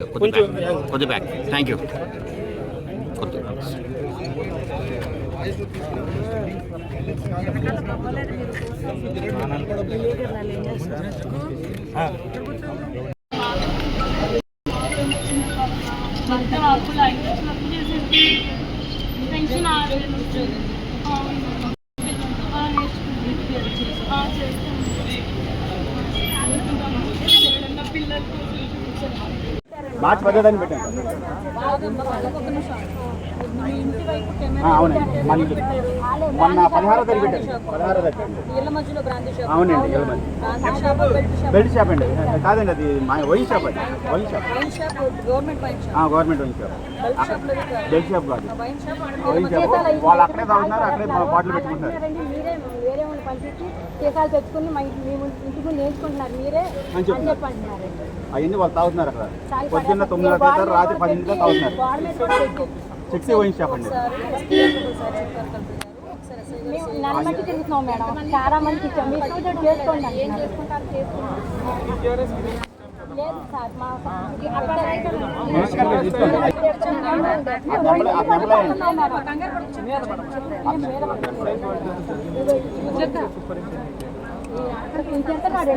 కొద్ది బ్యాక్ కొద్ది back thank you కొద్ది మొత్తం అప్పులు ఐదు అప్పు చేసేసి పెన్షన్ ఆరు వేలు వచ్చేది మార్చి పద్దెనిమిది పెట్టాను. ఆ, అవునండి. మన మొన్న పదహారో తారీఖు పెట్టాను. పదహారో తారీఖు అవునండి ఇళ్ళ మధ్య. Belt shop. అండి. కాదండి అది మా వైన్ షాప్ అది wine shop. Government wine shop. Belt shop కాదు. వైన్ షాప్ వాళ్ళు అక్కడే తాగుతున్నారు అక్కడే బాటిల్ పెట్టుకుంటారు వేరే వాళ్ళని పంపించి కేసాలు తెచ్చుకుని మా ఇంటి మేము ఇంటికి ముందు నేర్చుకుంటున్నారు మీరే అని అని చెప్తున్నారు. చెప్పి అంటున్నారు అవన్నీ వాళ్ళు తాగుతున్నారు అక్కడ. చాలు పొద్దున్న పడే- తొమ్మిది గవర్నమెంట్ గంటల రాత్రి పదింటికి తాగుతున్నారు గవర్నమెంట్ కూడా చెక్ చేపిస్తాం. శక్తి వైన్ షాప్ అండి ఒకసారి ఎస్పీ గారు ఒకసారి చెప్పారు కల్పన గారు. ఒకసారి ఎస్ఐ గారు మేము నన్ను బట్టి తిరుగుతున్నాం మేడం చాలా మందికి ఇచ్చాం మీరు ఇష్టం వచ్చినట్టు చేసుకోండి అంటున్నారు. లేదు సార్ మా ఆ నెంబర్ ఆ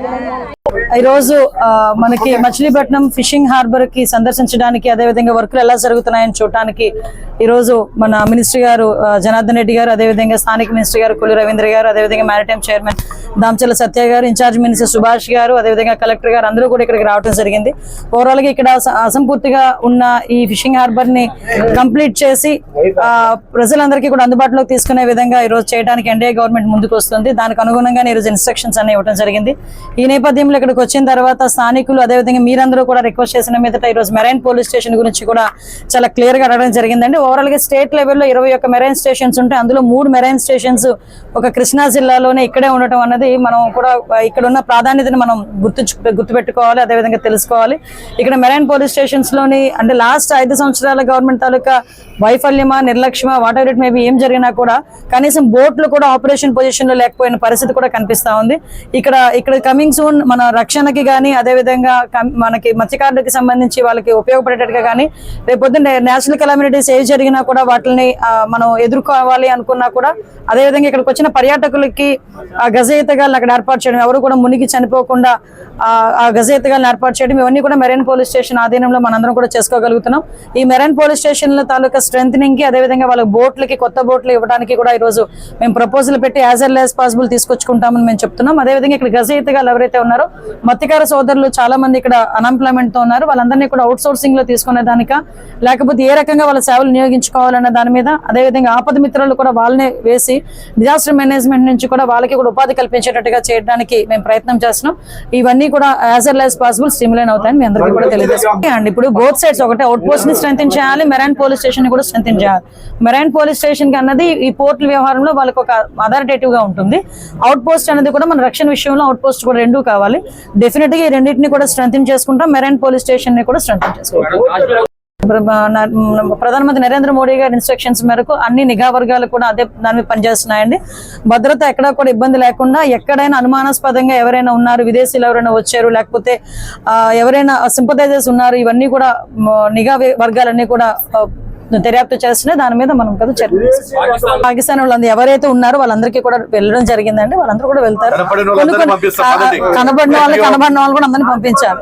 నెంబర్ ఈరోజు ఆ, మనకి మచిలీపట్నం ఫిషింగ్ హార్బర్కి సందర్శించడానికి అదేవిధంగా వర్కులు ఎలా జరుగుతున్నాయని చూడటానికి ఈరోజు మన మినిస్టర్ గారు జనార్దన్ రెడ్డి గారు అదేవిధంగా స్థానిక మినిస్టర్ గారు కొల్లు రవీంద్ర గారు అదేవిధంగా మ్యారిటైమ్ చైర్మన్ దామచల సత్య గారు ఇన్ఛార్జ్ మినిస్టర్ సుభాష్ గారు అదేవిధంగా కలెక్టర్ గారు అందరూ కూడా ఇక్కడికి రావడం జరిగింది. ఓవరాల్గా ఇక్కడ అసంపూర్తిగా ఉన్న ఈ ఫిషింగ్ హార్బర్ని కంప్లీట్ చేసి ఆ, ప్రజలందరికీ కూడా అందుబాటులోకి తీసుకునే విధంగా ఈ రోజు చేయడానికి ఎన్డీఏ గవర్నమెంట్ ముందుకు వస్తుంది. దానికి అనుగుణంగానే ఈరోజు ఇన్స్ట్రక్షన్స్ అనేవి ఇవ్వడం జరిగింది. ఈ నేపథ్యంలో ఇక్కడికి వచ్చిన తర్వాత స్థానికులు అదేవిధంగా మీరందరూ కూడా రిక్వెస్ట్ చేసిన మీదట ఈ రోజు మెరైన్ పోలీస్ స్టేషన్ గురించి కూడా చాలా క్లియర్గా అడగడం జరిగిందండి. ఓవరాల్గా స్టేట్ లెవెల్లో ఇరవై ఒక్క మెరైన్ స్టేషన్స్ ఉంటాయి. అందులో మూడు మెరైన్ స్టేషన్స్ ఒక కృష్ణా జిల్లాలోనే ఇక్కడే ఉండటం అన్నది మనం కూడా ఇక్కడ ఉన్న ప్రాధాన్యతను మనం గుర్తు గుర్తుపెట్టుకోవాలి అదేవిధంగా తెలుసుకోవాలి. ఇక్కడ మెరైన్ పోలీస్ స్టేషన్స్లోని అంటే లాస్ట్ ఐదు సంవత్సరాల గవర్నమెంట్ తాలూకా వైఫల్యమా నిర్లక్ష్యమా వాట్ ఎవర్ ఇట్ మేబీ ఏం జరిగినా కూడా కనీసం బోట్లు కూడా ఆపరేషన్ పొజిషన్లో లేకపోయిన పరిస్థితి కూడా కనిపిస్తా ఉంది. ఇక్కడ ఇక్కడ కమింగ్ సూన్ మన రక్షణకి కానీ అదేవిధంగా మనకి మత్స్యకారులకి సంబంధించి వాళ్ళకి ఉపయోగపడేటట్టుగా కానీ రేపొద్దున నేషనల్ కెలామిటీస్ ఏవి జరిగినా కూడా వాటిని మనం ఎదుర్కోవాలి అనుకున్నా కూడా అదేవిధంగా ఇక్కడికి వచ్చిన పర్యాటకులకి గజయిత గజయితగాలను అక్కడ ఏర్పాటు చేయడం ఎవరు కూడా మునిగి చనిపోకుండా ఆ, గజేతగాళ్ళని ఏర్పాటు చేయడం ఇవన్నీ కూడా మెరైన్ పోలీస్ స్టేషన్ ఆధీనంలో మనందరం కూడా చేసుకోగలుగుతున్నాం. ఈ మెరైన్ పోలీస్ స్టేషన్ల తాలూకా స్ట్రెంగ్కి అదేవిధంగా వాళ్ళ బోట్లకి కొత్త బోట్లు ఇవ్వడానికి కూడా ఈ రోజు మేము ప్రపోజల్ పెట్టి యాజ్ ఎల్ యాజ్ పాసిబుల్ తీసుకొచ్చుకుంటామని మేము చెప్తున్నాం. అదేవిధంగా ఇక్కడ గజయితగాళ్ళు ఎవరైతే ఉన్నారో మత్స్యకార సోదరులు చాలా మంది ఇక్కడ అన్ఎంప్లాయ్మెంట్తో ఉన్నారు. వాళ్ళందరినీ కూడా అవుట్ సోర్సింగ్లో తీసుకునే దానిక లేకపోతే ఏ రకంగా వాళ్ళ సేవలు వినియోగించుకోవాలన్న దాని మీద అదేవిధంగా ఆపద మిత్రులు కూడా వాళ్ళనే వేసి డిజాస్టర్ మేనేజ్మెంట్ నుంచి కూడా వాళ్ళకి కూడా ఉపాధి కల్పించేటట్టుగా చేయడానికి మేము ప్రయత్నం చేస్తున్నాం. ఇవన్నీ కూడా as L as possible streamline అవుతాయని మీ అందరికీ కూడా తెలియజేస్తాం అండి. ఇప్పుడు బోత్ సైడ్స్ ఒకటే అవుట్ పోస్ట్ని స్ట్రెంగ్ చేయాలి మెరైన్ పోలీస్ స్టేషన్ని కూడా స్ట్రెంగ్ చేయాలి. మెరైన్ పోలీస్ స్టేషన్కి అన్నది ఈ పోర్టుల వ్యవహారంలో వాళ్ళకి ఒక అథారిటేటివ్గా ఉంటుంది. అవుట్ పోస్ట్ అనేది కూడా మన రక్షణ విషయంలో అవుట్ పోస్ట్ కూడా రెండూ కావాలి. డెఫినెట్గా ఈ రెండింటిని కూడా స్ట్రెంగ్ చేసుకుంటాం. మెరైన్ పోలీస్ స్టేషన్ని కూడా స్ట్రెంగ్ చేసుకుంటాం ప్రధానమంత్రి నరేంద్ర మోడీ గారి ఇన్స్ట్రక్షన్స్ మేరకు అన్ని నిఘా వర్గాలు కూడా అదే దాని మీద పనిచేస్తున్నాయండి. భద్రత ఎక్కడా కూడా ఇబ్బంది లేకుండా ఎక్కడైనా అనుమానాస్పదంగా ఎవరైనా ఉన్నారు విదేశీయులు ఎవరైనా వచ్చారు లేకపోతే ఎవరైనా సింపథైజర్స్ ఉన్నారు ఇవన్నీ కూడా నిఘా వర్గాలన్నీ కూడా దర్యాప్తు చేస్తున్నాయి. దాని మీద మనం కదా తీసుకుంటాం. పాకిస్తాన్ వాళ్ళందరూ ఎవరైతే ఉన్నారో వాళ్ళందరికీ కూడా వెళ్ళడం జరిగిందండి. వాళ్ళందరూ కూడా వెళ్తారు. కనబడిన వాళ్ళు కనబడిన వాళ్ళు కూడా అందరినీ పంపించారు